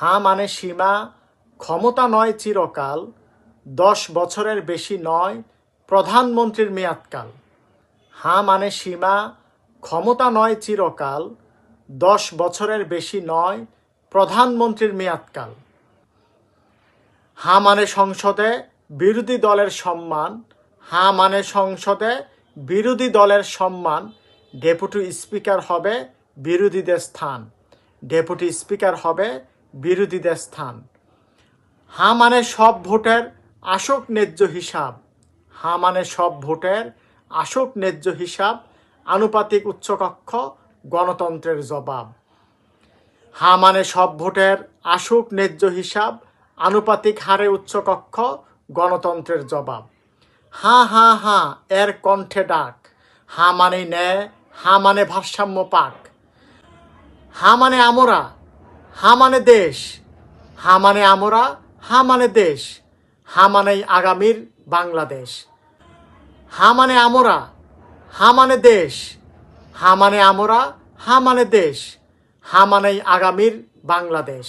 হা মানে সীমা, ক্ষমতা নয় চিরকাল, দশ বছরের বেশি নয়, প্রধানমন্ত্রীর মেয়াদকাল। হা মানে সীমা, ক্ষমতা নয় চিরকাল, দশ বছরের বেশি নয়, প্রধানমন্ত্রীর মেয়াদকাল। হা মানে সংসদে বিরোধী দলের সম্মান, হা মানে সংসদে বিরোধী দলের সম্মান, ডেপুটি স্পিকার হবে বিরোধীদের স্থান। ডেপুটি স্পিকার হবে বিরোধীদের স্থান। হা মানে সব ভোটের আসক ন্যায্য হিসাব। হা মানে সব ভোটের আসক ন্যায্য হিসাব আনুপাতিক উচ্চকক্ষ গণতন্ত্রের জবাব। হা মানে সব ভোটের আসুক ন্যায্য হিসাব আনুপাতিক হারে উচ্চকক্ষ গণতন্ত্রের জবাব। হা হা হা, এর কণ্ঠে ডাক। হা মানে ন্যায় হা মানে ভারসাম্য পাক। হা মানে আমরা হা মানে দেশ, হামানে আমরা, হামানে দেশ হা মানেই আগামীর বাংলাদেশ। হামানে আমরা, হামানে দেশ, হামানে আমরা, হামানে দেশ হা মানেই আগামীর বাংলাদেশ।